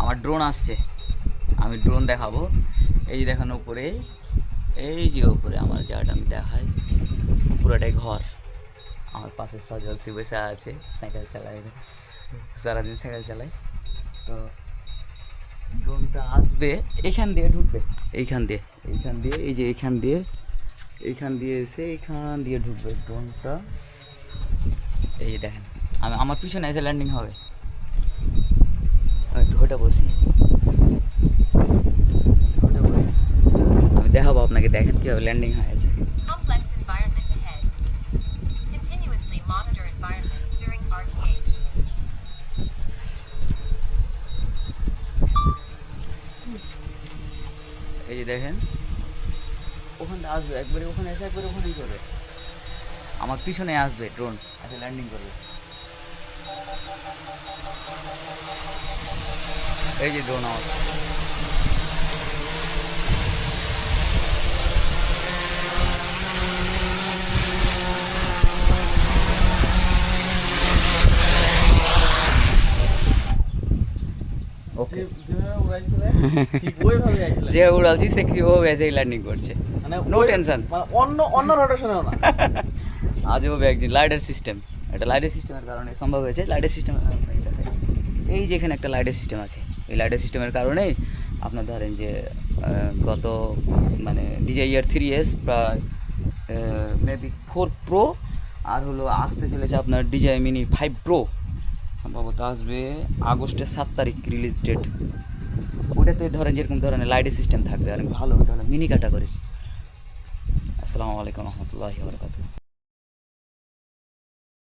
আমার ড্রোন আসছে। আমি ড্রোন দেখাবো। এই যে দেখানো উপরে, এই যে উপরে আমার জায়গাটা আমি দেখাই, পুরোটাই ঘর। আমার পাশে সজল সি বসে আছে, সাইকেল চালায় সারাদিন সাইকেল চালাই তো ড্রোনটা আসবে, এখান দিয়ে ঢুকবে। এইখান দিয়ে এইখান দিয়ে, এই যে এইখান দিয়ে এইখান দিয়ে এসে এইখান দিয়ে ঢুকবে ড্রোনটা এই যে দেখেন আমি আমার পিছনে এসে ল্যান্ডিং হবে আমি একটু হোটে বসি হোটে বসি। আমি দেখাবো আপনাকে দেখেন কীভাবে ল্যান্ডিং হয়েছে Complex environment ahead. Continuously monitor environment during RTH. এই যে দেখেন ওখানটা আসবে একবারে ওখানে এসে একবারে ওখানেই করবে আমার পিছনে আসবে ড্রোন আচ্ছা ল্যান্ডিং করবে। এই যে ড্রোন আমার। যে উড়ালছি সে কীভাবে এসেই ল্যান্ডিং করছে? নো টেনশন মানে অন্য অন্য রোটেশনেও না। আজও একদিন লাইটের সিস্টেম এটা লাইটের সিস্টেমের কারণে সম্ভব হয়েছে। লাইটের হয়। এই যে এখানে একটা লাইটের সিস্টেম আছে। এই লাইটের সিস্টেমের কারণেই আপনার ধরেন যে গত মানে ডিজে ইয়ার থ্রি এস প্রায় মেবি ফোর প্রো আর হলো আসতে চলেছে আপনার ডিজাই মিনি ফাইভ প্রো সম্ভবত আসবে আগস্টের সাত তারিখ রিলিজ ডেট ওটাতে ধরেন যেরকম ধরনের লাইট সিস্টেম থাকবে আর ভালো ওটা হলো মিনি ক্যাটাগরি আসসালামু আলাইকুম রহমতুল্লাহি বরকাতুহ।